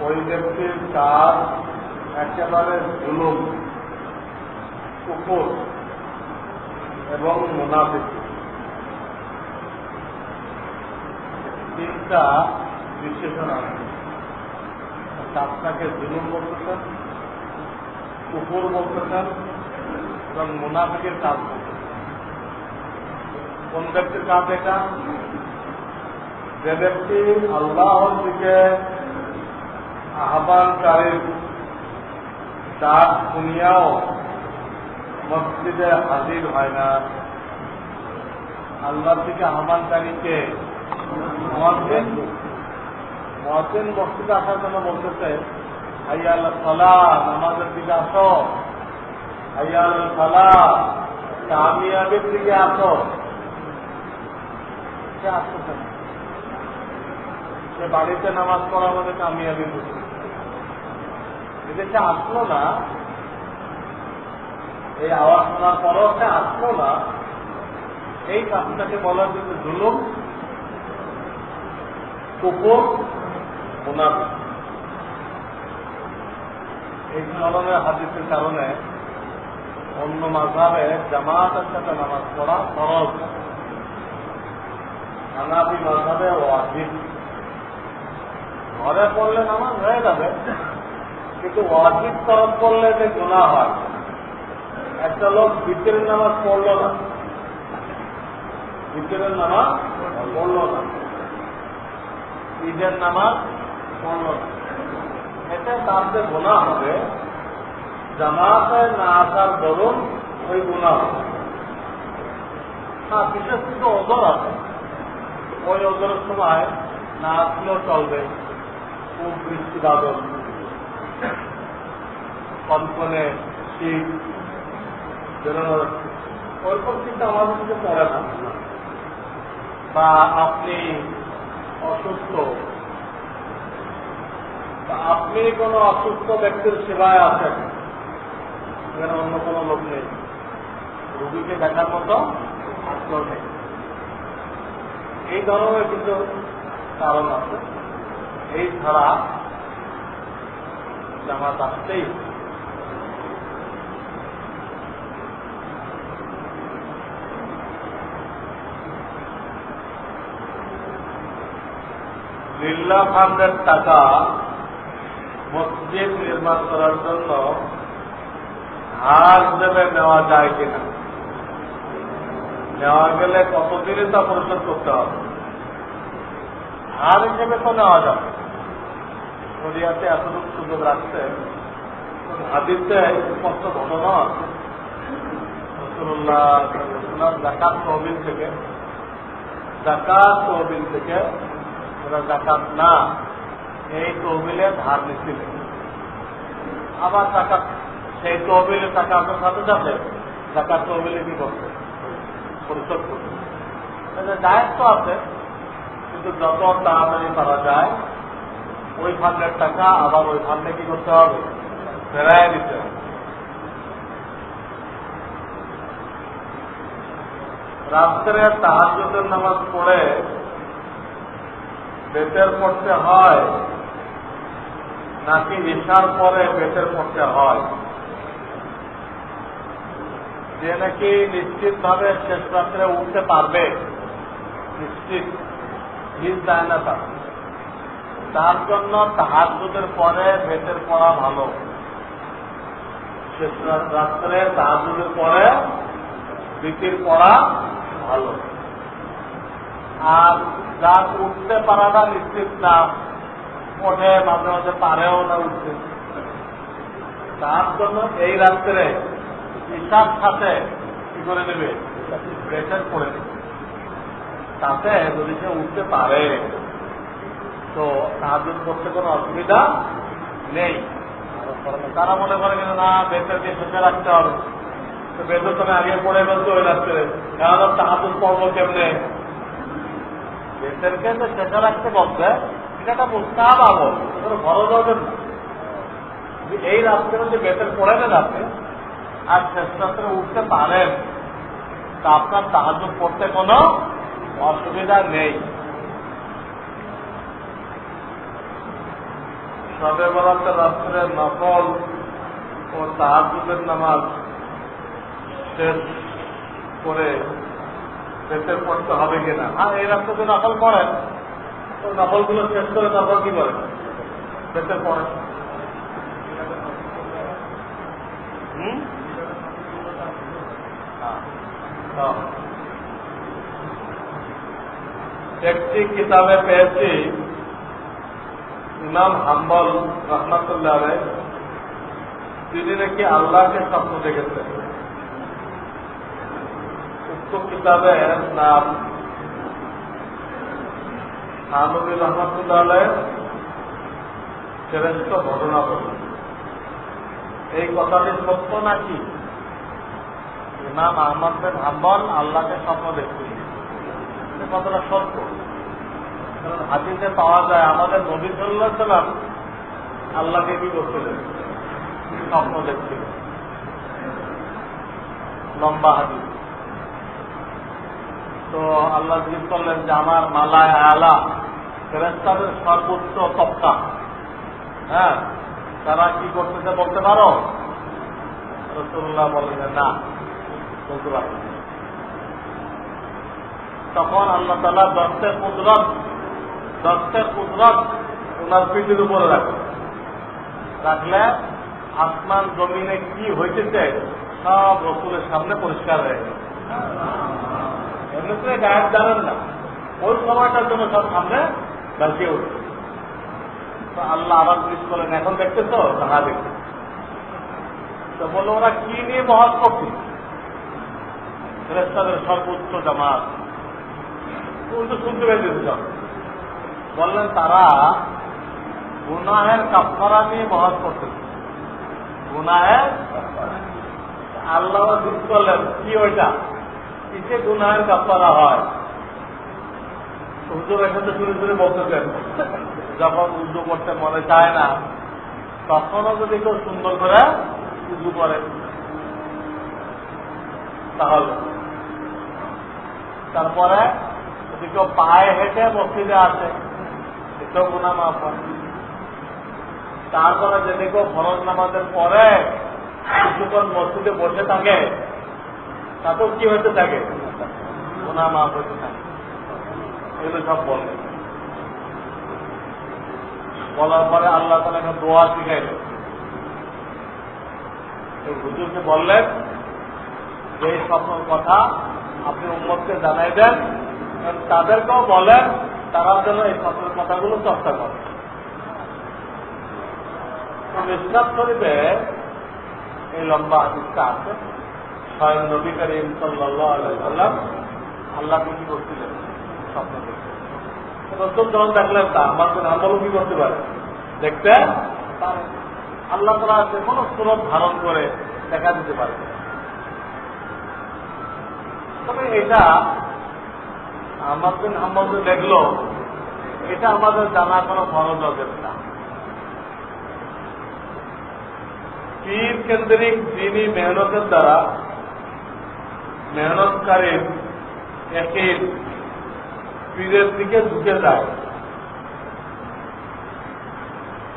ওই ব্যক্তির কাজ একেবারে জুলুম, কুকুর এবং মুনাফিক। তিনটা বিশেষণ আছে। আপনাকে জুলুম বলতেছেন, কুকুর বলতেছেন এবং মুনাফিকের কাজ বলতেছেন। কোন ব্যক্তির কাজ এটা? যে ব্যক্তি আল্লাহর দিকে আহ্বানকারী ডাক শুনিয়াও মসজিদে হাজির হয় না। আল্লাহর দিকে আহ্বানকারীকে মহাসিন। মহাসিন মসজিদে আসার জন্য বলতেছে, হাইয়া আল্লাহ সালা, নামাজের দিকে আসো। হাইয়া আল্লাহ সালা দিকে আসো। সে আসতেছে না। সে বাড়িতে নামাজ পড়া আমাদের কামিয়াবি বুঝি এদেশে আসলো না, এই আওয়াজ শোনার পরও সে আসলো না, এই কাজটাকে বলা কিন্তু জুলুম, কুকুর ওনার এই ধরনের হাদিসের কারণে অন্য মাঝাবে জামাতের সাথে নামাজ পড়া সহজ হানাবি মাঝাবে ওয়াজিব। ঘরে পড়লে নামাজ হয়ে যাবে। কিন্তু ওয়াজিব তরফ করলে যে গুণা হয়, একটা লোক বিকেলের নামাজ পড়ল না। বিকেলের নামাজ পড়ল না। ঈদের নামাজ পড়ল না। এটা তার যে গুণা হবে, জামাতে না আসার দরুন ওই গুণা হবে। হ্যাঁ বিশেষ কিছু ওজোর আছে। ওই ওজোরের সময় না আসলেও চলবে, খুব বৃষ্টি বাদল। কনকনে শীত বেরোনো ওইরকম চিন্তা আমাদের কিছু পড়ে না। বা আপনি অসুস্থ আপনি কোনো অসুস্থ ব্যক্তির সেবায় আছেন এখানে অন্য কোনো লোক নেই। রুগীকে দেখার মতো আগ্রহ নেই। এই ধরনের কিন্তু কারণ আছে। এই ছাড়া জামাত আসতেই লিল্লা ফান্ডের টাকা মসজিদ নির্মাণ করার জন্য হার দেবে নেওয়া যায় কিনা? নেওয়া গেলে কতদিনে তা পরিশোধ করতে হবে? হার হিসেবে তো নেওয়া যাবে। শরিয়াতে এতটুকু সুযোগ রাখছে হাদিসে স্পষ্ট ঘটনা আছে? রসুল্লাহ জাকাত তহবিল থেকে, জাকাত তহবিল থেকে ওরা জাকাত না, এই তহবিলে ধার নিচ্ছিলেন আবার টাকা সেই তহবিলে টাকা আপনার সাথে সাথে জাকাত তহবিলে কি করছে? পরিশোধ করছে। দায়িত্ব আছে, কিন্তু যত তাড়াতাড়ি পারা যায়, ওই ফান্ডের টাকা আবার ওই ফান্ডে কি করতে হবে? ফেরাই দিতে হবে। রাত্রে তাহাজের নামাজ পড়ে বেতের পড়তে হয়, নাকি ঈশার পরে বেতের পড়তে হয়? যে নাকি নিশ্চিত ভাবে শেষ রাত্রে উঠতে পারবে। নিশ্চিত। ভিজ যায় না তার। তার জন্য তাহাজুদের পরে বেতের পড়া ভালো। শেষ রাত্রে তাহাজুদের পরে বিতির পড়া ভালো। আর যার উঠতে পারাটা নিশ্চিত না। ওঠে মাঝে মাঝে পারেও না উঠতে। তার জন্য এই রাত্রে ঈশার সাথে কি করে নেবে? প্রেশার করে নেবে। তাতে যদি সে উঠতে পারে, তো সাহায্য করতে কোনো অসুবিধা নেই। তারা মনে করে কিন্তু না বেতনকে শেষে রাখতে হবে। তো বেতন তুমি আগে পড়ে ফেলতে ওই রাত্রে। কারণ সাহায্য পড়ব কেমনে? বেতনকে তো শেষে রাখতে বলছে এটা একটা মুস্তাহ আমল কোনো খরচ হবে না এই রাত্রে যে বেতন পড়ে নেন আপনি আর শেষ রাত্রে উঠতে পারেন, তা আপনার সাহায্য করতে কোনো অসুবিধা নেই। সবে বরাতের রাত্রে নকল ও তাহাজুদের নামাজ শেষ করে বেতের পড়তে হবে কিনা? হ্যাঁ এই রাস্তা যদি নকল করেন তো নকলগুলো শেষ করে তারপর কি করেন হুম? হ্যাঁ। একটি কিতাবে পেয়েছি, ইমাম হাম্বল রহমাতুল্লাহ তিনি নাকি আল্লাহকে স্বপ্ন দেখেছেন। উক্ত কিতাবের নাম হানবী রহমাতুল্লাহ শ্রেষ্ঠ ঘটনা বল এই কথাটি সত্য নাকি? ইমাম আহমদ বিন হাম্বল আল্লাহকে স্বপ্ন দেখছেন এই কথাটা সত্য। কারণ হাদিসে পাওয়া যায়, আমাদের নবী সাল্লাহ সাল্লাম আল্লাহকে কি করছিলেন? স্বপ্ন দেখছিলেন। লম্বা হাদিস। তো আল্লাহ জিজ্ঞেস করলেন যে, আমার মালায় আলা ফেরেস্তাদের সর্বোচ্চ তপ্তা হ্যাঁ তারা কি করতেছে বলতে পারো? রসুল্লাহ বলেন না বলতে পারবে তখন আল্লাহ তালা দশের কুদরত দশের কুদরত ওনার পিঠের উপরে রাখে রাখলে আসমান জমিনে কি হইতেছে? সব রসুলের সামনে পরিষ্কার হয়ে এমনি গায়েব জানেন না। ওই সময়টার জন্য সব সামনে গালকে উঠছে তো আল্লাহ আবার জিজ্ঞেস করলেন, এখন দেখতে তো হ্যাঁ দেখতে তো বলল, ওরা কি নিয়ে মহাজ করছে ফেরেস্তাদের সর্বোচ্চ জামাত। উল্টো শুনতে পেয়েছে সব। বললেন, তারা গুনাহের কাপড়া নিয়ে মহাজ করতেছে গুনাহের আল্লাহ জিজ্ঞেস করলেন, কি ওইটা? কিসে গুনাহের কাফারা হয়। হুজুর এখানে শুনে শুনে বলতেছেন, যখন উজু করতে মনে চায় না, তখনও যদি কেউ সুন্দর করে উজু করে, তাহলে। তারপরে যদি কেউ পায়ে হেঁটে মসজিদে আসে, এটাও গুণা মাফ তারপরে যদি কেউ ফরজ নামাজের পরে কিছুক্ষণ মসজিদে বসে থাকে তাতেও কি হতে থাকে? গুণা মাফ হতে থাকে। এগুলো সব বললেন বলার পরে আল্লাহ তালা একটা দোয়া শিখাইলেন এই হুজুরকে বললেন যে এই স্বপ্নের কথা আপনি উম্মতকে জানাই দেন তাদেরকেও বলেন, তারা যেন এই স্বপ্নের কথাগুলো চর্চা করে। ইসলাম শরীফে এই লম্বা হাদিসটা আছে। স্বয়ং নবী করিম সাল্লাম কি করছিলেন? স্বপ্ন যখন দেখলেন, তা আমার আমলও কি করতে পারে? দেখতে আল্লাহ তারা যে কোনো ধারণ করে দেখা দিতে পারে। তবে এটা আমাদের আমাদের দেখল, এটা আমাদের জানা কোনো ফরজ হবে না। পীর কেন্দ্রিক দিনই মেহনতের দ্বারা মেহনতকারীর একই পীরের দিকে ঝুঁকে যায়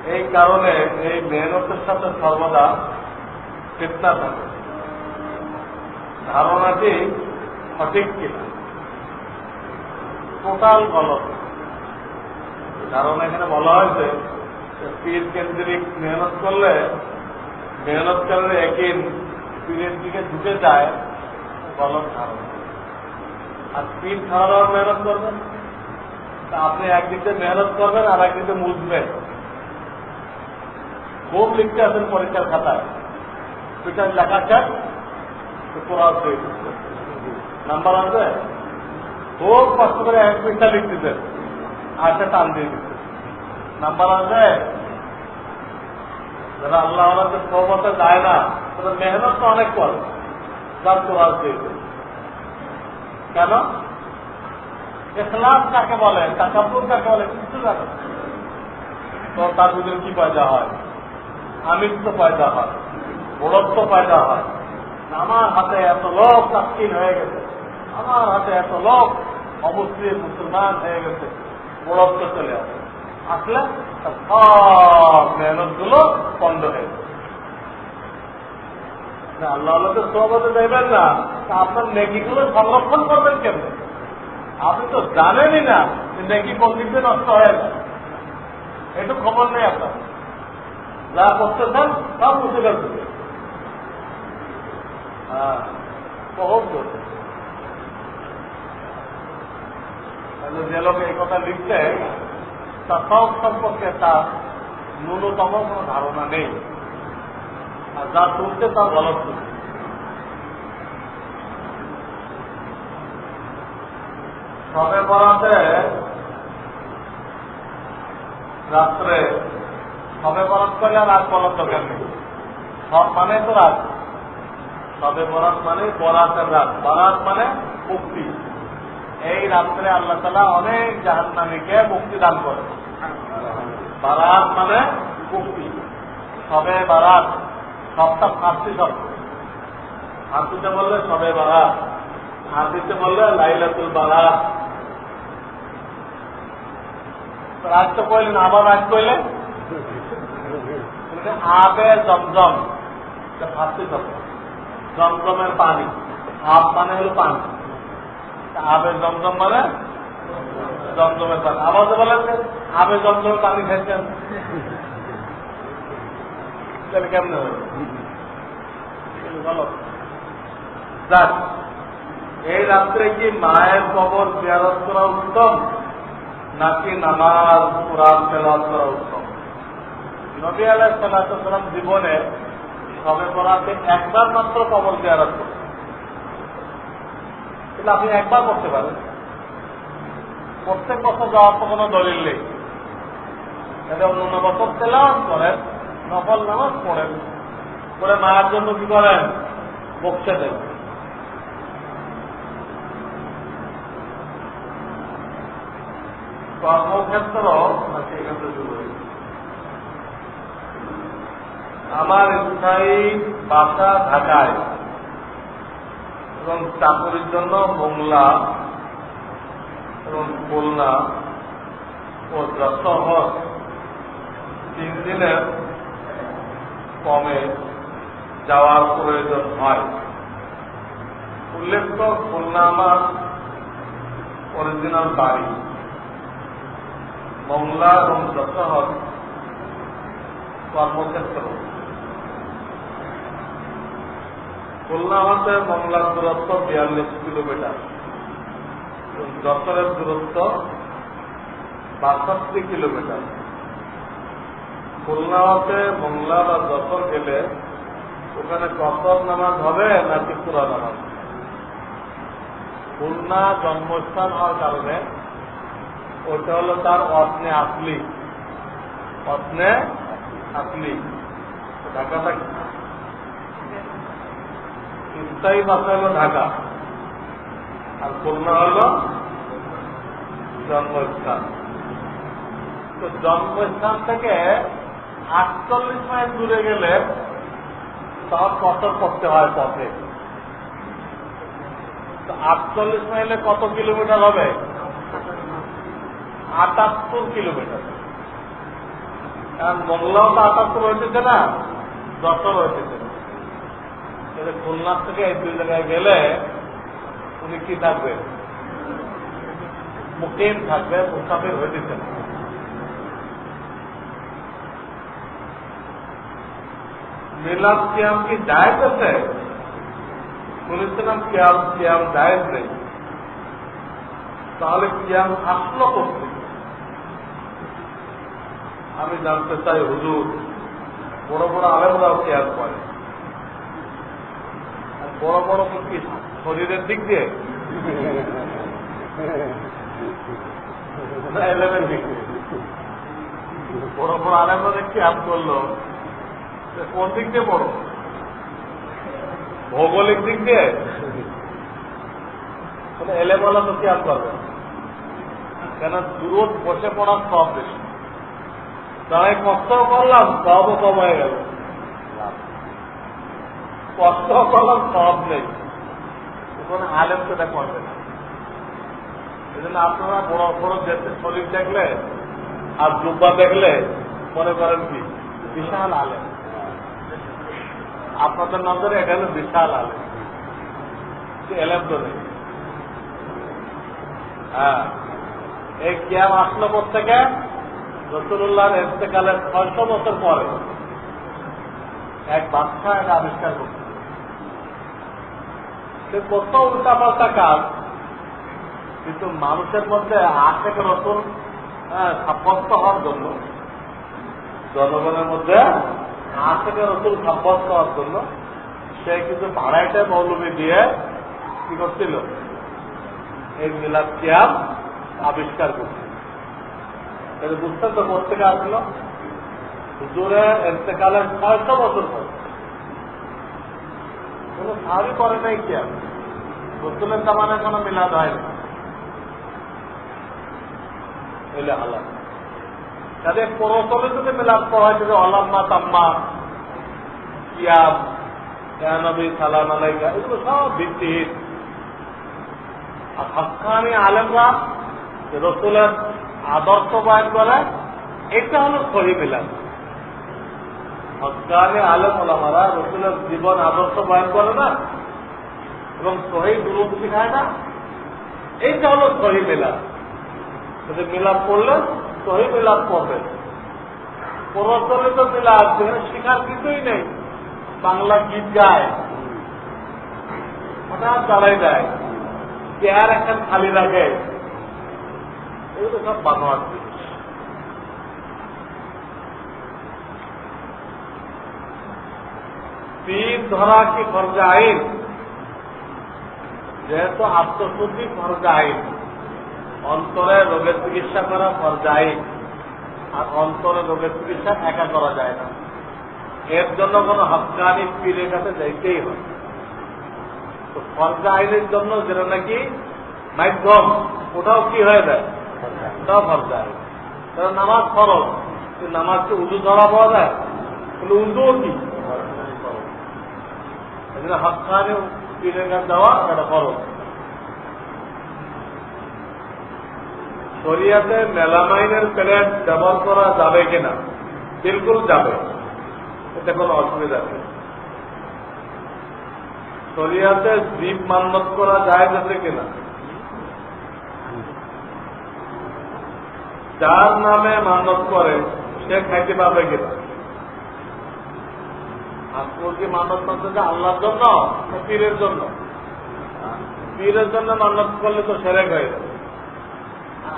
এই কারণে এই মেহনতের সাথে সর্বদা চেষ্টা থাকে। ধারণাটি সঠিক কিনা? টোটাল গলত ধারণা এখানে বলা হয়েছে পীর কেন্দ্রিক মেহনত করলে মেহনত করলে একই পীরের দিকে ঢুকে যায় গলত ধারণা আর পীর খাওয়ার মেহনত করবেন। তা আপনি একদিকে মেহনত করবেন আর একদিকে মুজবেন খুব লিখতে আছেন পরীক্ষার খাতায়। সেটা লেখা চান নাম্বার আছে? খুব কষ্ট করে এক পৃষ্ঠা লিখতেছেন সে টান দিয়ে দিচ্ছে। নাম্বার আছে? যারা আল্লাহ আমাদের সহমতে যায় না, তাদের মেহনত তো অনেক করে। কেন? ইসলাম কাকে বলে? তাকাপুর কাকে বলে? কিছু জানে। তো তার ভিতরে কি পয়দা হয়? আমিত্ব পয়দা হয়। বড়ত্ব পয়দা হয়। আমার হাতে এত লোক তাস্কিন হয়ে গেছে। আমার হাতে এত লোক অমুসলিম মুসলমান হয়ে গেছে। বড়ত্ব চলে আসে। আসলে সব মেহনতগুলো পণ্ড হয়ে যাবে। না, আল্লাহ আল্লাহকে সোহবতে দেবেন না। আপনার নেকিগুলো সংরক্ষণ করবেন কেমনে? আপনি তো জানেনই না যে নেকি কোন দিক নষ্ট হয়ে। যায় একটু খবর নেই আপনার। যা করতেছেন সব মুছে ফেলতে হ্যাঁ যে লোক এই কথা লিখছে তা সব সম্পর্কে তার ন্যূনতম কোনো ধারণা নেই। আর যা শুনছে তা গলত শুনছে সবে বরাতে রাত্রে, সবে বরাত করলে আর রাত বলার দরকার সব মানে তো রাত। সবে বরাত মানে বরাতের রাত। বরাত মানে মুক্তি। এই রাত্রে আল্লাহ তালা অনেক জাহান্নামীকে মুক্তি দান করে বারাত মানে মুক্তি। সবে বারাত সবটা ফার্সি শব্দ। ফার্সিতে বললে সবে বারাত হাদিতে বললে লাইলাতুল বারাত রাজ তো কইলেন, আবার রাজ কইলেন? আবে জমজম ফার্সি শব্দ। জমজমের পানি, আব মানে হলো পানি। আবে জমজম মানে জমজমের পানি। আবার তো বলেন আবে জমজমের পানি খেয়েছেন তাহলে কেমনে এই রাত্রে কি মায়ের কবর জিয়ারত করা উত্তম? নাকি নামাজ, কোরআন তেলাওয়াত করা উত্তম? নবী আলাহ সাল্লাম জীবনে সবে পড়াতে একবার মাত্র কবর জিয়ারত করতেন কিন্তু আপনি একবার করতে পারেন। প্রত্যেক বছর যাওয়ার তো কোনো দলিল নেই। অন্য বছর তেলাওয়াত করেন। নফল নামাজ পড়েন। করে মায়ের জন্য কি করেন? বকছে দেন। কর্মক্ষেত্র? আমার স্থায়ী বাসা ঢাকায়। এবং চাকরির জন্য মোংলা এবং খুলনা ও যশোহর তিন দিনের কমে যাওয়ার প্রয়োজন হয়। উল্লেখ্য খুলনা আমার অরিজিনাল বাড়ি। মংলা এবং যশোহর কর্মক্ষেত্র। খুলনা হতে মংলার দূরত্ব বিয়াল্লিশ কিলোমিটার। যশোরের দূরত্ব বাষট্টি কিলোমিটার। খুলনা হতে মংলা বা যশোর গেলে ওখানে কসর নামাজ হবে নাকি পুরা নামাজ? খুলনা জন্মস্থান হওয়ার কারণে ওটা হলো তার অস্নে আসলি। অস্নে আসলি। ঢাকাটা স্থায়ী ভাষা হলো ঢাকা। আর খুলনা হলো জন্মস্থান। তো জন্মস্থান থেকে আটচল্লিশ মাইল দূরে গেলে তখন কসর করতে হয় পথে আটচল্লিশ মাইলে কত কিলোমিটার হবে? আটাত্তর কিলোমিটার। কারণ মংলাও তো আটাত্তর হয়েছে না, যশোর হয়েছে খুলনার থেকে এই দুই জায়গায় গেলে উনি কি থাকবে মুকিম থাকবে, মুসাফির হয়েছে না। মিলাদ কিয়াম কি জায়েজ আছে? শুনেছিলাম কিয়াম কিয়াম জায়েজ নেই। তাহলে কিয়াম আসলো করতে আমি জানতে চাই, হুজুর, বড় বড় আলেমরাও কেয়ার করে। বড় বড় কি শরীরের দিক দিয়ে? বড় বড় আলেমরা আপ করল। কোন দিক দিয়ে বড় ভৌগোলিক দিক দিয়ে? তাহলে এলেমালা তো আপ করবে? কেন দূরত বসে পড়ার সব বেশি। তাই কষ্ট করলাম সবও কম হয়ে গেল। কষ্ট করলাম, সব নেই। ওখানে আলেম সেটা করবে না। এই জন্য আপনারা বড় বড় শরীর দেখলে আর জুব্বা দেখলে মনে করেন কি? বিশাল আলেম। আপনাদের নজরে এটা হলো বিশাল আলেম। হ্যাঁ। এই কিয়াম আসলো থেকে রসুল্লাহর এতেকালের ছয়শো বছর পরে। এক বাচ্চা এটা আবিষ্কার করছে। সে কত উল্টা পাল্টা কাজ। কিন্তু মানুষের মধ্যে আশেখ রসুন হ্যাঁ, সাব্যস্ত হওয়ার জন্য জনগণের মধ্যে আশেখ রসুল সাব্যস্ত হওয়ার জন্য, সে কিন্তু ভাড়াইটা মৌলবী দিয়ে কি করছিল? এই মিলাদ কিয়াম আবিষ্কার করছিল। বুঝতেন তো কোথেকে আসলো? হুজুরে এতেকালের ছয়শো বছর পর। কোন সাহাবি করে নাই কিয়াম। রসুলের জামানায় কোনো মিলাদ হয়নি এলে হালাল। তাদের পরতলে যদি মিলাদ করা হয় অলাম্মা তাম্মা কিয়াম নবী সালাম আলাইকা, এগুলো সব ভিত্তিহীন। আর হকানি আলেমরা রসুলের আদর্শ বয়ন করে, এটা হলো সহি মিলাদ। হকানি আলেম ওলামারা রসুলের জীবন আদর্শ বয়ন করে না, এবং সহি দুরূপ শিখায় না। এইটা হলো সহি মিলাদ। যদি মিলাদ করলে সহি মিলাদ করবে। প্রচলিত মিলাদ যেখানে শিখার কিছুই নেই। বাংলা গীত গায়। হঠাৎ চালাই দেয়। চেয়ার একটা খালি রাখে এগুলো সব বানোয়ার জিনিস। ধরা কি খরচা আইন? যেহেতু আত্মশুদ্ধি খরচা আইন। অন্তরে রোগের চিকিৎসা করা আইন আর অন্তরে রোগের চিকিৎসা একা করা যায় না। এর জন্য কোন হকানি পীরের কাছে যাইতেই হয়। তো ফরজা আইনের জন্য যেটা নাকি মাধ্যম ওটাও কি হয়ে যায়? ওটাও ফরজা আইন কারণ নামাজ ফরজ নামাজকে উজু ধরা পাওয়া যায়? তাহলে উজুও কি? হকানি পীরের কাছে দেওয়া এটা ফরজ। শরিয়াতে মেলামাইনের প্লেট ব্যবহার করা যাবে কিনা? বিলকুল যাবে। এতে কোনো অসুবিধা নেই। শরিয়াতে জীব মান্যত করা যায় যাতে কিনা? যার নামে মান্যত করে, সে খাইতে পারবে কিনা? আজকে মান্যত যে আল্লাহর জন্য পীরের জন্য? পীরের জন্য মান্যত করলে তো সেরে যাবে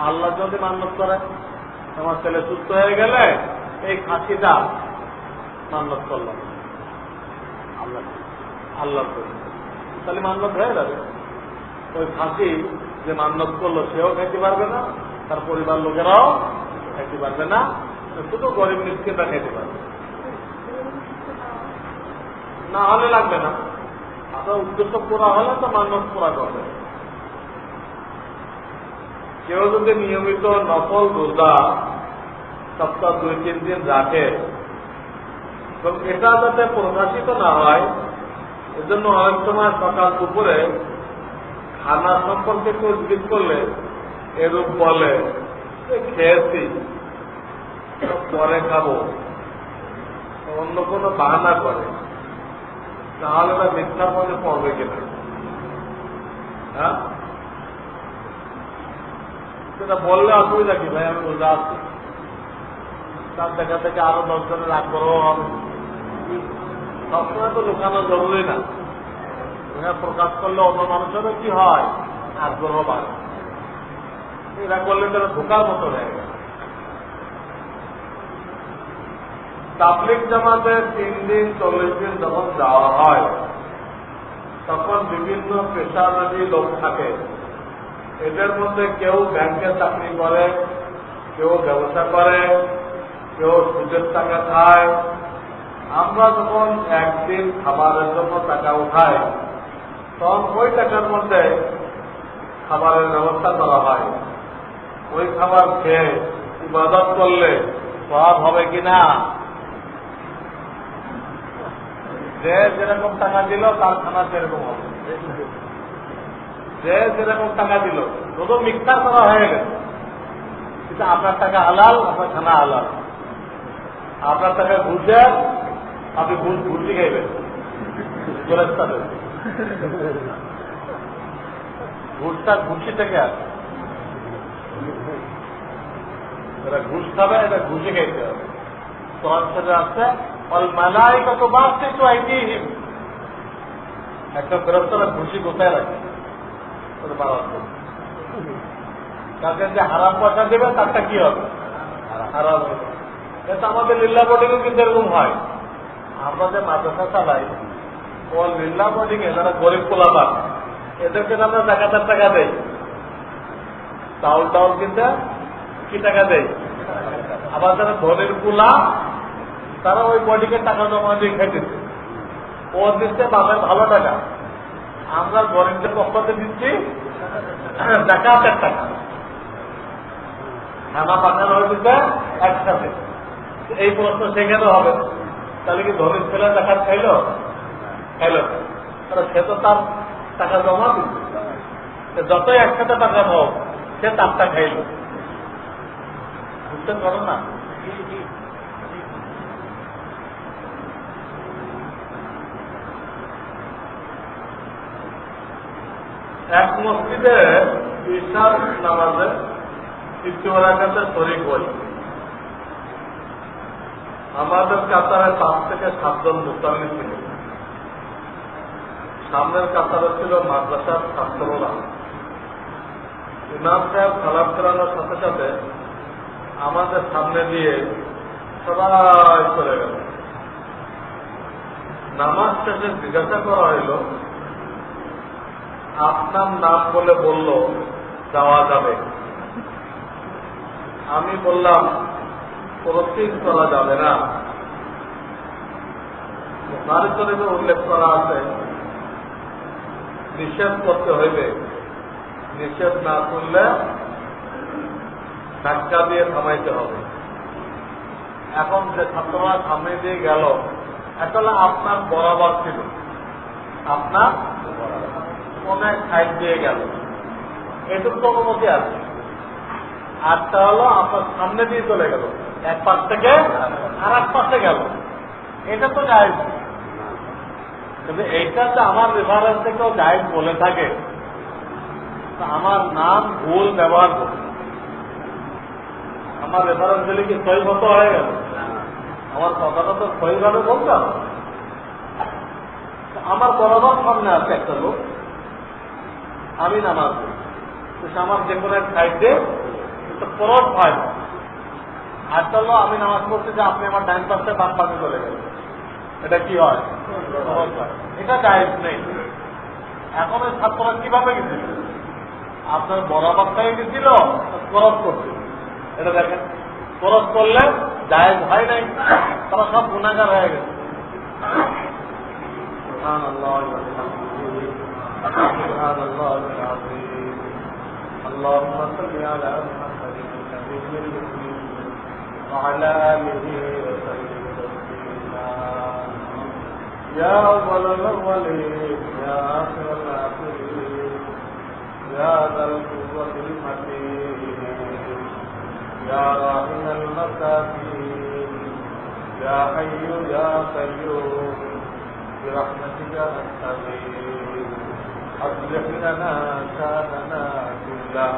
আল্লাহ যদি মান্যত করে আমার ছেলে সুস্থ হয়ে গেলে এই খাসিটা মান্যত করলাম আল্লাহ আল্লাহ তাহলে মান্যত হয়ে যাবে। ওই ফাঁসি যে মান্যত করল, সেও খাইতে পারবে না, তার পরিবার লোকেরাও খাইতে পারবে না, শুধু গরিব মিসকিনটা খাইতে পারবে। না হলে লাগবে না। আপনার উদ্দেশ্য পুরা হলে তো মান্যত পুরা করবে। কেউ যদি নিয়মিত নকল রোজা সপ্তাহ দুই, তিন দিন রাখে এবং এটা যাতে প্রকাশিত না হয়, এজন্য অনেক সময় সকাল দুপুরে খানা সম্পর্কে কেউ জিজ্ঞেস করলে, এরূপ বলে খেয়েছি পরে খাব। অন্য কোনো বাহানা করে। তাহলে মিথ্যার মধ্যে পড়বে কিনা? হ্যাঁ? সেটা বললে অসুবিধা কি? ভাই, আমি রোজা আছি তার দেখা থেকে আরও দশ জনের আগ্রহ হবে সবসময় তো লুকানো জরুরি না। প্রকাশ করলে অন্য মানুষেরও কি হয়? আগ্রহ বাড়ে। এটা করলে তারা ঢোকার মতো হয়ে গেল তাবলিক জামাতে তিন দিন, চল্লিশ দিন যখন যাওয়া হয়, তখন বিভিন্ন পেশাদারী লোক থাকে। এদের মধ্যে কেউ ব্যাংকে চাকরি করে, কেউ ব্যবসা করে, কেউ সুদের টাকা খায়। আমরা যখন একদিন খাবারের জন্য টাকা উঠাই, তখন ওই টাকার মধ্যে খাবারের ব্যবস্থা করা হয়। ওই খাবার খেয়ে ইবাদত করলে সব হবে কিনা? যে যেরকম টাকা দিল, তার খানা সেরকম হবে। যে যেরকম টাকা দিল শুধু মিথ্যা করা হয়ে গেছে কিন্তু আপনার টাকা হালাল, আপনার খানা হালাল। আপনার টাকা ঘুষের আপনি ঘুষ ঘুষি খাইবেন। ঘুষটা ঘুষি থেকে আসে। এরা ঘুষ খাবে, এটা ঘুষে খাইতে হবে। কোরআন সাথে আসছে অল মালাই কত বাসছে তো আইডিহিম একটা ফেরতরা ঘুষি কোথায় রাখে? তাকে যে হারাম পয়সা দেবে, তারটা কি হবে? হারাম হবে। এটা আমাদের লীলা বোর্ডিংও কিন্তু এরকম হয়। আমরা যে মাদ্রাসা চালাই, ও লীলা বোর্ডিং এ যারা গরিব পোলাপান, এদেরকে আমরা এক হাজার টাকা দেই। চাউল টাউল কিনতে কি টাকা দেয় আবার যারা ধনের পোলা, তারা ওই বডিকে টাকা জমা দিয়ে খাইতেছে ও দিচ্ছে বাবার ভালো টাকা। আমরা গরিবদের পক্ষতে দিচ্ছি ডাকাতের টাকা। খানা পাকানো হয়েছে একসাথে। এই প্রশ্ন সেখানে হবে। তাহলে কি ধনীর ছেলে ডাকাত খাইল খাইল সে তো তার টাকা জমা দিচ্ছে যতই একসাথে টাকা হোক সে তারটা খাইল। বুঝতে পারো না? এক মসজিদে ঈশার নামাজে তৃতীয় রাখাতে শরিক হই। আমাদের কাতারে পাঁচ থেকে সাতজন মুসাল্লি ছিল। সামনের কাতারে ছিল মাদ্রাসার ছাত্ররা। ইমাম সাহেব সালাম ফেরানোর সাথে সাথে আমাদের সামনে দিয়ে সবাই চলে গেল। নামাজ শেষে জিজ্ঞাসা করা হইল আপনার নাম বলে বলল, যাওয়া যাবে। আমি বললাম প্রতীক করা যাবে না। শরীফে উল্লেখ করা আছে, নিষেধ করতে হইবে। নিষেধ না করলে ধাক্কা দিয়ে থামাইতে হবে। এখন যে ছাত্ররা সামনে দিয়ে গেল আসলে আপনার বরাবর ছিল। আপনার অনেক সাইড দিয়ে গেল। এটুকু তো অনুমতি আছে। আরটা হলো আপনার সামনে দিয়ে চলে গেল। এক পাশ থেকে আর এক পাশে গেল। এটা তো জায়জ। তবে এইটা তো আমার রেফারেন্স থেকেও জায়জ বলে থাকে আমার নাম ভুল ব্যবহার করবে আমার রেফারেন্স দিলে কি সই মতো হয়ে গেল? আমার কথাটা তো সইভাবে বলতে আমার বরাবর সামনে আছে একটা লোক। আমি নামাজ আমার যে কোনো এক সাইডে ক্রস হয়। আর চলো আমি নামাজ পড়ছি যে আপনি আমার ডাইন পাশে বাম পাশে চলে গেলেন এটা কি হয়? এটা জায়েজ নেই। এখন ওই ছাত্ররা কীভাবে গেছিল আপনার বরাবরটাই গেছিল? ক্রস করছিল এটা দেখেন ক্রস করলে জায়েজ হয় নাই, তারা সব গুণাগার হয়ে গেছে। سبحان الله العظيم. اللهم صل على محمد النبي الكريم وعلى آله وسلم. تسليما يا أول الأولين يا آخر الآخرين يا ذا القوة المتين يا راحم المساكين يا حي يا قيوم برحمتك نستغيث. أصلح لنا شاننا كله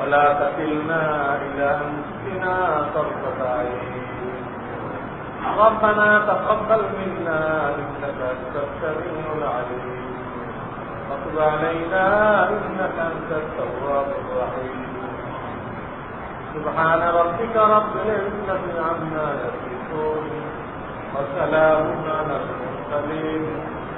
ولا تكلنا إلى أنفسنا طرفة عين. ربنا تقبل منا إنك أنت السميع العليم. وتب علينا إنك أنت التواب الرحيم. سبحان ربك رب العزة عما يصفون. وسلام على المرسلين.